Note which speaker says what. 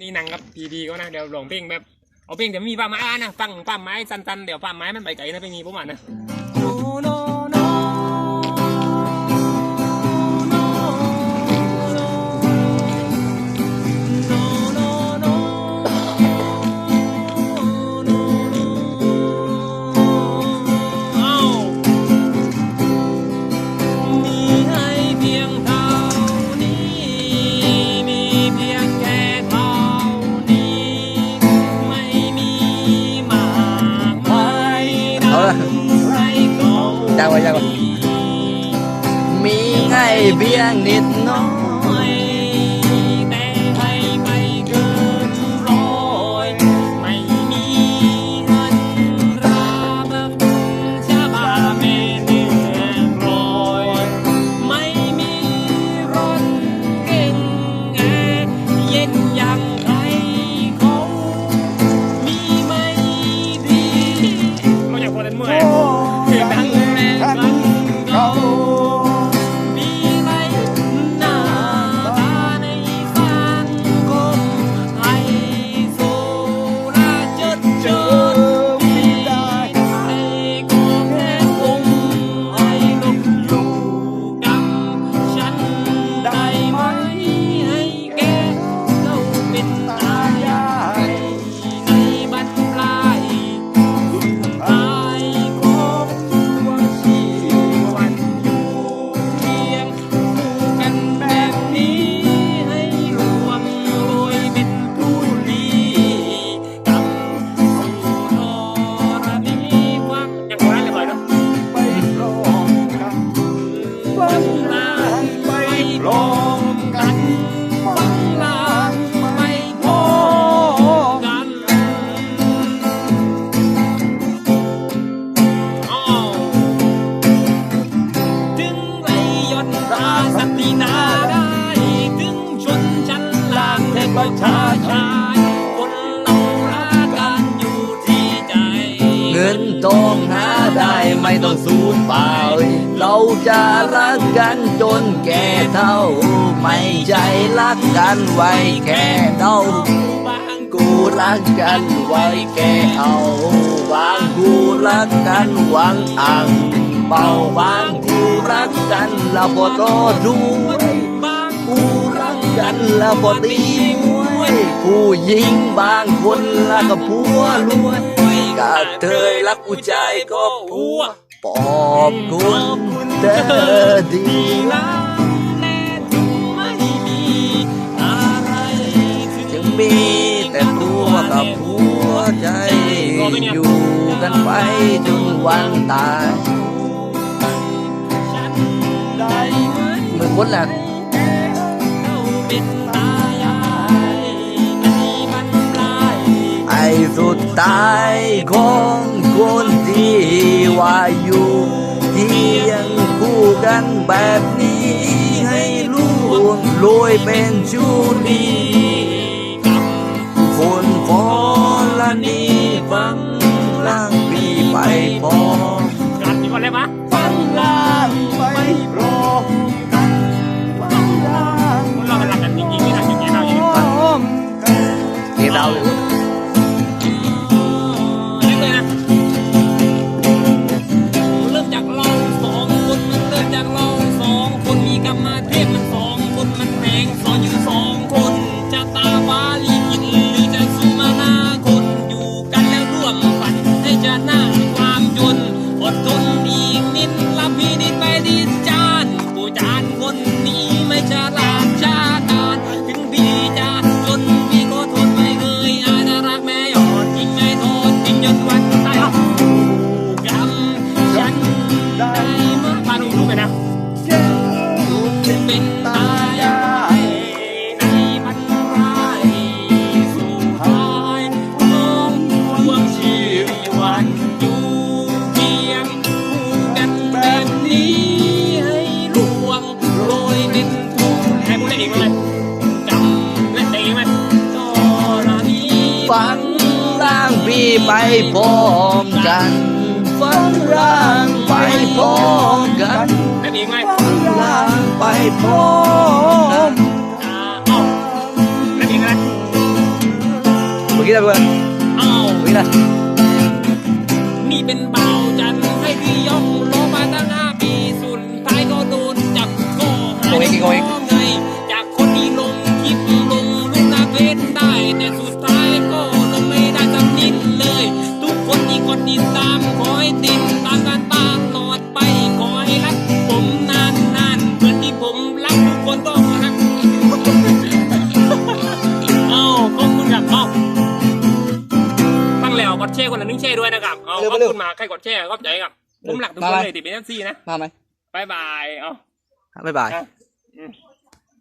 Speaker 1: นี่นังกับพีดีก็นะเดี๋ยวลองเพลงแบบเอาเพลงเดี๋ยวมีป้าไม้นะฟังป้าไม้สันๆเดี๋ยวป้าไม้มันไปไกลนะเพลงนี้ผมอ่านนะ
Speaker 2: จังวะจังวะมีให้เพียงนิดน้อย
Speaker 1: ราสตินาได้ ถึงชนชั้นล่างและประชาชายคนเรารักกันอยู่ที่ใจ
Speaker 2: เงินทองหาได้ไม่ต้องสูญเปล่า เราจะรักกันจนแก่เท่า ไม่ใจรักกันไว้แค่เท่ากูรักกันไว้แค่เอาวางกูรักกันหวังอังเบาวาง รักกันละบ่ต่อด้วย
Speaker 1: บาง
Speaker 2: กูรักกันละบ่ตีมวยผู้หญิงบางคนละก็ผัวรวยกะเทยรักกูใจก็ผัวปอบคุณเธอดี
Speaker 1: แล้วแน่ถึงไม่มีอะไร
Speaker 2: จึ
Speaker 1: ง
Speaker 2: งมีแต่ตัวกับผัวใจอยู่กันไปจนวันตาย
Speaker 1: มื
Speaker 2: อคนละ
Speaker 1: เราเป็นตายายในบรรปลาย
Speaker 2: ไอ้สุดท้ายของคนที่ว่าอยู่เที่ยงคู่กันแบบนี้ให้ล่วงโรยเป็นชูดี
Speaker 1: ก
Speaker 3: ร
Speaker 1: รมเทพมันสองคนมันแพงสอนอยู่สองคนจะตาฟ้าลีกินหรือจะสุมานาคนอยู่กันแล้วร่วมฝันให้จะหน้าความจนอดทน ไปพร้อมกันฝันร่างไปพร้อมกันนั่
Speaker 2: งฝันร่างไปพร้อมกัน
Speaker 1: นั่นเไง
Speaker 2: มื่
Speaker 1: อ
Speaker 2: กี้ได้เพื่อน
Speaker 1: เอ้า
Speaker 2: เมื่อกี้ได้
Speaker 1: นี่เป็นเบาจันให้พี่ยกโลมาตั้งห้าปีสุดท้ายก็โดนจับก่อกงเองโกงเอง กดแชร์คนละนึ่งแชร์ด้วยนะครับเอาขอบคุณมาใครกดแชร์ก็ใจครับผมหลักทุกคนเลยติดเป็นเอฟซี่นะ
Speaker 2: มาไหม
Speaker 1: บายบายเอา
Speaker 2: บายบาย